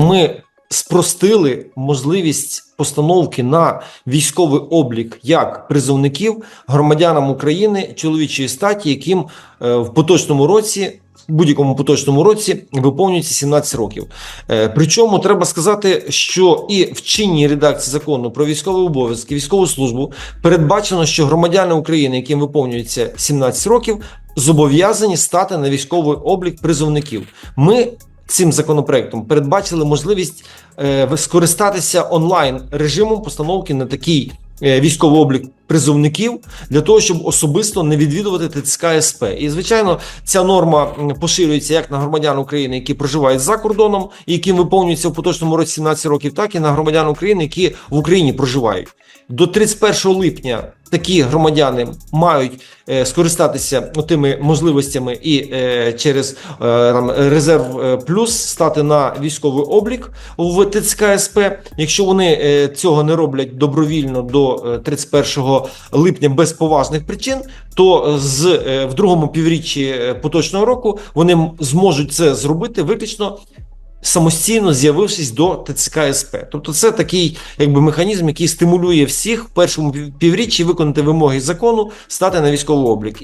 Ми спростили можливість постановки на військовий облік як призовників громадянам України чоловічої статі, яким е, в поточному році. в Будь-якому поточному році виповнюється 17 років. Е, Причому треба сказати, що і в чинній редакції закону про військові обов'язки, військову службу передбачено, що громадяни України, яким виповнюється 17 років, зобов'язані стати на військовий облік призовників. Ми цим законопроектом передбачили можливість е, скористатися онлайн режимом постановки на такий е, військовий облік призовників для того, щоб особисто не відвідувати ТЦК СП. І звичайно, ця норма поширюється як на громадян України, які проживають за кордоном, і яким виповнюється в поточному році 17 років, так і на громадян України, які в Україні проживають. До 31 липня такі громадяни мають е, скористатися тими можливостями і е, через е, резерв плюс стати на військовий облік в ТЦК СП. Якщо вони цього не роблять добровільно до е, 31 липня без поважних причин, то з в другому півріччі поточного року вони зможуть це зробити виключно самостійно з'явившись до ТЦК СП. Тобто, це такий якби механізм, який стимулює всіх в першому пів- півріччі виконати вимоги закону, стати на військовий облік.